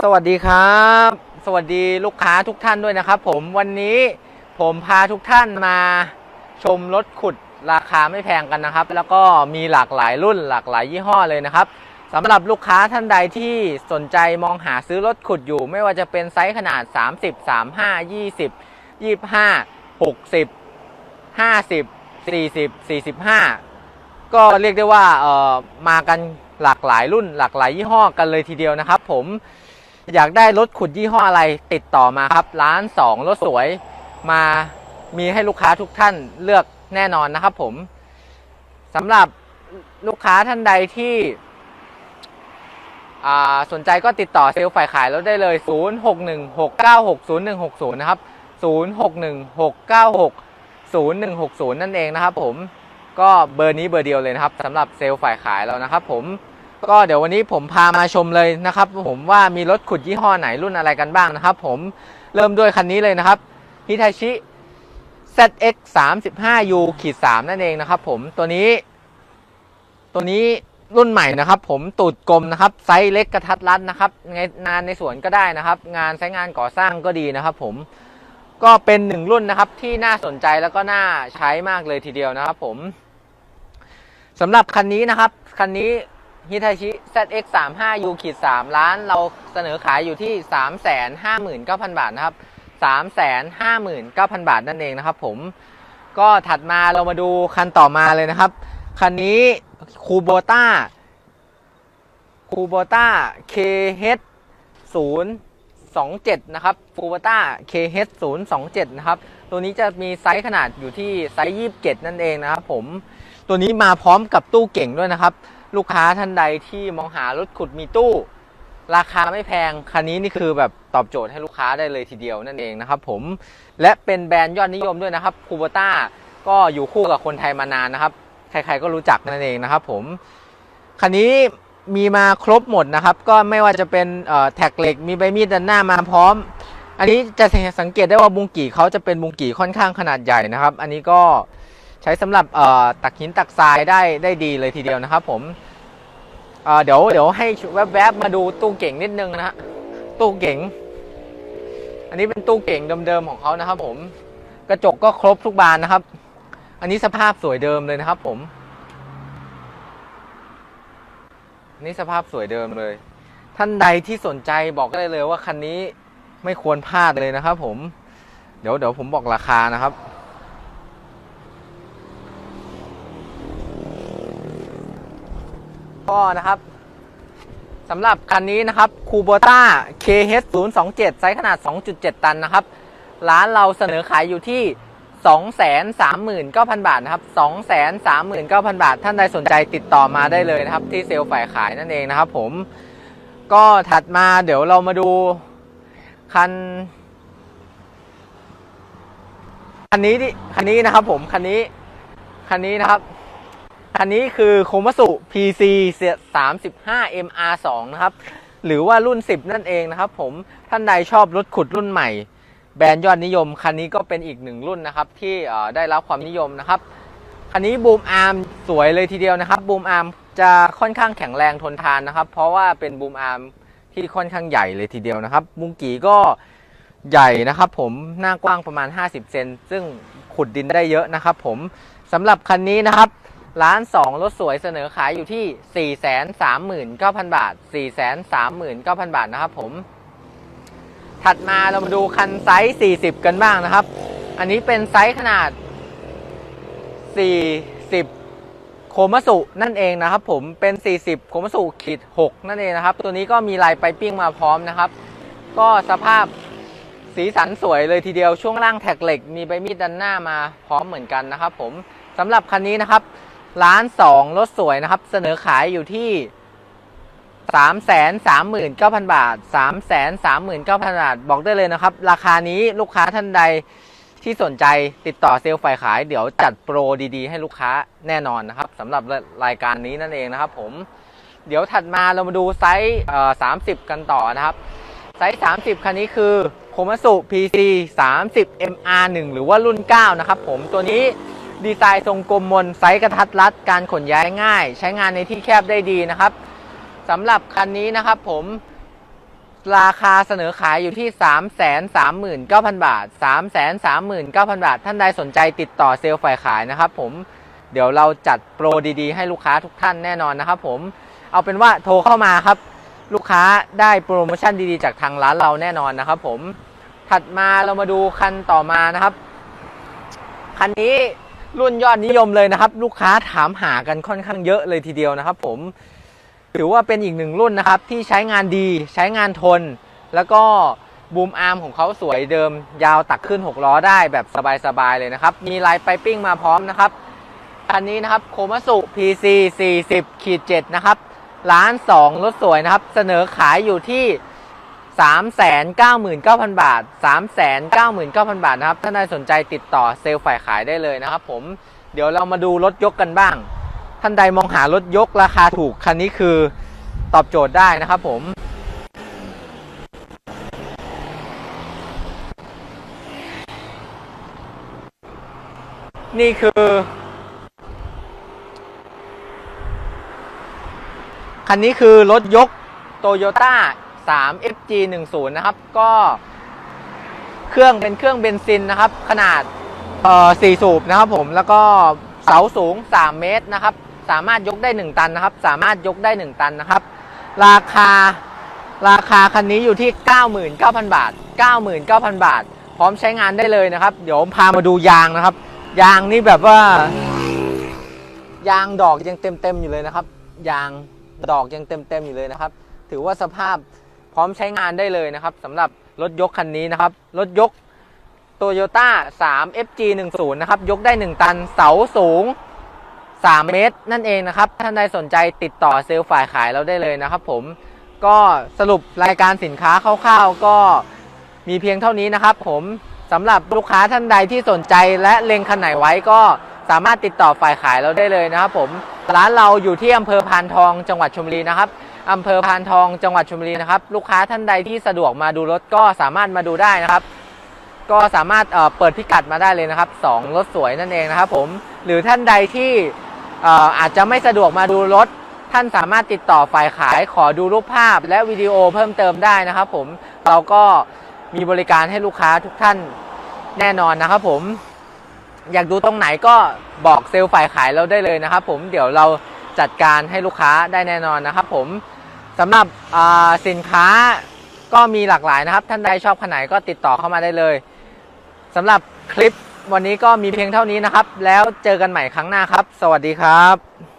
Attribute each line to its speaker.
Speaker 1: สวัสดีครับ สวัสดีลูกค้าทุกท่านด้วยนะครับ ผมวันนี้ผมพาทุกท่านมาชมรถขุดราคาไม่แพงกันนะครับ แล้วก็มีหลากหลายรุ่นหลากหลายยี่ห้อเลยนะครับสำหรับลูกค้าท่านใดที่สนใจมองหาซื้อรถขุดอยู่ ไม่ว่าจะเป็นไซส์ขนาด 30 35 20 25 60 50 40 45 ก็เรียกได้ว่าเออมากันหลากหลายรุ่นหลากหลายยี่ห้อกันเลยทีเดียวนะครับ ผม อยากได้รถขุดยี่ห้ออะไรติดต่อมาครับ ร้าน2รถสวยมามีให้ลูกค้าทุกท่านเลือกแน่นอนนะครับผมสำหรับลูกค้าท่านใดที่สนใจก็ติดต่อเซลล์ฝ่ายขายรถได้เลย 0616960160 นะครับ 0616960160 นั่นเองนะครับผมก็เบอร์นี้เบอร์เดียวเลยนะครับสำหรับเซลล์ฝ่ายขายเรานะครับผม ก็เดี๋ยววันนี้ผมพามาชมเลยนะครับ ผมว่ามีรถขุดยี่ห้อไหนรุ่นอะไรกันบ้างนะครับ ผมเริ่มด้วยคันนี้เลยนะครับฮิทาชิ ZX 3 5 U ขีด3นั่นเองนะครับ ผมตัวนี้ ตัวนี้รุ่นใหม่นะครับ ผมตูดกลมนะครับไซส์เล็กกระทัดรัดนะครับงานในสวนก็ได้นะครับ งานใช้งานก่อสร้างก็ดีนะครับ ผมก็เป็นหนึ่งรุ่นนะครับที่น่าสนใจแล้วก็น่าใช้มากเลยทีเดียวนะครับ ผมสำหรับคันนี้นะครับคันนี้ ฮิทาชิ ZX 3 5 U ขีด3ล้าน เราเสนอขายอยู่ที่ 359,000 บาทนะครับ 359,000 บาทนั่นเองนะครับผม ก็ถัดมาเรามาดูคันต่อมาเลยนะครับ คันนี้คูโบต้าคูโบต้า KH 0 27 นะครับฟูบต้า KH 0 27 นะครับ ตัวนี้จะมีไซส์ขนาดอยู่ที่ไซส์ 27 นั่นเองนะครับผม ตัวนี้มาพร้อมกับตู้เก่งด้วยนะครับ ลูกค้าท่านใดที่มองหารถขุดมีตู้ ราคาไม่แพง คันนี้นี่คือแบบตอบโจทย์ให้ลูกค้าได้เลยทีเดียวนั่นเองนะครับผมและเป็นแบรนด์ยอดนิยมด้วยนะครับคูโบต้าก็อยู่คู่กับคนไทยมานานนะครับ ใครๆก็รู้จักนั่นเองนะครับผมคันนี้มีมาครบหมดนะครับ ก็ไม่ว่าจะเป็นแท็กเหล็กมีใบมีดด้านหน้ามาพร้อม อันนี้จะสังเกตได้ว่าบุงกี่เขาจะเป็นบุงกี่ค่อนข้างขนาดใหญ่นะครับ อันนี้ก็ ใช้สำหรับตักหินตักทรายได้ได้ดีเลยทีเดียวนะครับผมเดี๋ยวเดี๋ยวให้แวบๆมาดูตู้เก่งนิดนึงนะฮะตู้เก่ง อันนี้เป็นตู้เก่งเดิมๆของเขานะครับ ผมกระจกก็ครบทุกบานนะครับ อันนี้สภาพสวยเดิมเลยนะครับ ผมนี่สภาพสวยเดิมเลย ท่านใดที่สนใจบอกได้เลยว่าคันนี้ไม่ควรพลาดเลยนะครับ ผม เดี๋ยวเดี๋ยวผมบอกราคานะครับ ก็นะครับสำหรับคันนี้นะครับคูโบต้า KH 0 2 7ไซส์ขนาด 2.7 ตันนะครับ ร้านเราเสนอขายอยู่ที่ 239,000 บาทนะครับ 239,000 บาท ท่านใดสนใจติดต่อมาได้เลยนะครับ ที่เซลล์ฝ่ายขายนั่นเองนะครับผม ก็ถัดมาเดี๋ยวเรามาดูคันคันนี้ดิคันนี้นะครับผม คันนี้ คันนี้นะครับ คันนี้คือโคมัสุ PC 35 MR2 นะครับ หรือว่ารุ่น 10 นั่นเองนะครับผม ท่านใดชอบรถขุดรุ่นใหม่ แบรนด์ยอดนิยม คันนี้ก็เป็นอีกหนึ่งรุ่นนะครับ ที่ได้รับความนิยมนะครับ คันนี้บูมอาร์มสวยเลยทีเดียวนะครับ บูมอาร์มจะค่อนข้างแข็งแรงทนทานนะครับ เพราะว่าเป็นบูมอาร์มที่ค่อนข้างใหญ่เลยทีเดียวนะครับ มุงกีก็ใหญ่นะครับผมหน้ากว้างประมาณ 50 เซนซึ่งขุดดินได้เยอะนะครับผมสำหรับคันนี้นะครับ ร้าน2รถสวยเสนอขายอยู่ที่ 439,000 บาท 439,000 บาทนะครับผม ถัดมาเรามาดูคันไซส์ 40 กันบ้างนะครับ อันนี้เป็นไซส์ขนาด 40 โคมสุนั่นเองนะครับผม เป็น 40 โคมสุขีด 6 นั่นเองนะครับ ตัวนี้ก็มีลายไปปิ้งมาพร้อมนะครับ ก็สภาพสีสันสวยเลยทีเดียวช่วงล่างแท็กเหล็ก มีใบมีดด้านหน้ามาพร้อมเหมือนกันนะครับผมสำหรับคันนี้นะครับ ร้าน2รถสวยนะครับ เสนอขายอยู่ที่339,000บาท339,000บาท บอกได้เลยนะครับ ราคานี้ลูกค้าท่านใดที่สนใจติดต่อเซลล์ฝ่ายขาย เดี๋ยวจัดโปรดีๆ ให้ลูกค้าแน่นอนนะครับสำหรับรายการนี้นั่นเองนะครับ ผม เดี๋ยวถัดมาเรามาดูไซส์30กันต่อนะครับ ไซส์30คันนี้คือโคมัสุ PC 30 MR1 หรือว่ารุ่น 9 นะครับผมตัวนี้ ดีไซน์ทรงกลมมนไซส์กระทัดรัด การขนย้ายง่าย ใช้งานในที่แคบได้ดีนะครับสำหรับคันนี้นะครับผมราคาเสนอขายอยู่ที่ 3 3 9 0 0 0 บาท 3 3 9 0 0 0 บาท ท่านใดสนใจติดต่อเซลล์ฝ่ายขายนะครับผมเดี๋ยวเราจัดโปรดีๆ ให้ลูกค้าทุกท่านแน่นอนนะครับผมเอาเป็นว่าโทรเข้ามาครับ ลูกค้าได้โปรโมชั่นดีๆ จากทางร้านเราแน่นอนนะครับผมถัดมาเรามาดูคันต่อมานะครับ คันนี้ รุ่นยอดนิยมเลยนะครับ ลูกค้าถามหากันค่อนข้างเยอะเลยทีเดียวนะครับ ผมถือว่าเป็นอีกหนึ่งรุ่นนะครับ ที่ใช้งานดีใช้งานทน แล้วก็บูมอาร์มของเขาสวยเดิม ยาวตักขึ้น 6 ล้อได้แบบสบายๆเลยนะครับ มีลายไปปิ้งมาพร้อมนะครับคันนี้นะครับโคมัสุ PC 40ขีด7นะครับล้าน2รถสวยนะครับ เสนอขายอยู่ที่ 399,000 บาท 399,000 บาทนะครับ ถ้าใครสนใจติดต่อเซลล์ฝ่ายขายได้เลยนะครับผม เดี๋ยวเรามาดูรถยกกันบ้าง ท่านใดมองหารถยกราคาถูก คันนี้คือตอบโจทย์ได้นะครับผม นี่คือ คันนี้คือรถยก Toyota 3 FG 1 0นะครับ ก็เครื่องเป็นเครื่องเบนซินนะครับ ขนาดเอ่อ4สูบนะครับผมแล้วก็เสาสูง 3 เมตรนะครับ สามารถยกได้ 1 ตันนะครับ สามารถยกได้ 1 ตันนะครับ ราคาราคาคันนี้อยู่ที่ 99,000 บาท 99,000 บาท พร้อมใช้งานได้เลยนะครับ เดี๋ยวพามาดูยางนะครับ ยางนี่แบบว่า ยางดอกยังเต็มเต็มๆอยู่เลยนะครับ ยางดอกยังเต็มเต็มๆอยู่เลยนะครับ ถือว่าสภาพ พร้อมใช้งานได้เลยนะครับสำหรับรถยกคันนี้นะครับ รถยก Toyota 3 FG 1 0นะครับ ยกได้ 1 ตันเสาสูง 3 เมตร นั่นเองนะครับ ท่านใดสนใจติดต่อเซลล์ฝ่ายขายเราได้เลยนะครับผมก็สรุปรายการสินค้าคร่าวๆก็มีเพียงเท่านี้นะครับผมสำหรับลูกค้าท่านใดที่สนใจและเล็งคันไหนไว้ก็สามารถติดต่อฝ่ายขายเราได้เลยนะครับผมร้านเราอยู่ที่อำเภอพานทองจังหวัดชลบุรีนะครับ อำเภอพานทองจังหวัดชลบุรีนะครับ ลูกค้าท่านใดที่สะดวกมาดูรถก็สามารถมาดูได้นะครับ ก็สามารถเอ่อเปิดพิกัดมาได้เลยนะครับสองรถสวยนั่นเองนะครับผมหรือท่านใดที่เอ่ออาจจะไม่สะดวกมาดูรถท่านสามารถติดต่อฝ่ายขายขอดูรูปภาพและวิดีโอเพิ่มเติมได้นะครับผมเราก็มีบริการให้ลูกค้าทุกท่านแน่นอนนะครับผม อยากดูตรงไหนก็บอกเซลล์ฝ่ายขายเราได้เลยนะครับผมเดี๋ยวเรา จัดการให้ลูกค้าได้แน่นอนนะครับผมสำหรับสินค้าก็มีหลากหลายนะครับ ท่านใดชอบขนาดไหนก็ติดต่อเข้ามาได้เลยสำหรับคลิปวันนี้ก็มีเพียงเท่านี้นะครับ แล้วเจอกันใหม่ครั้งหน้าครับ สวัสดีครับ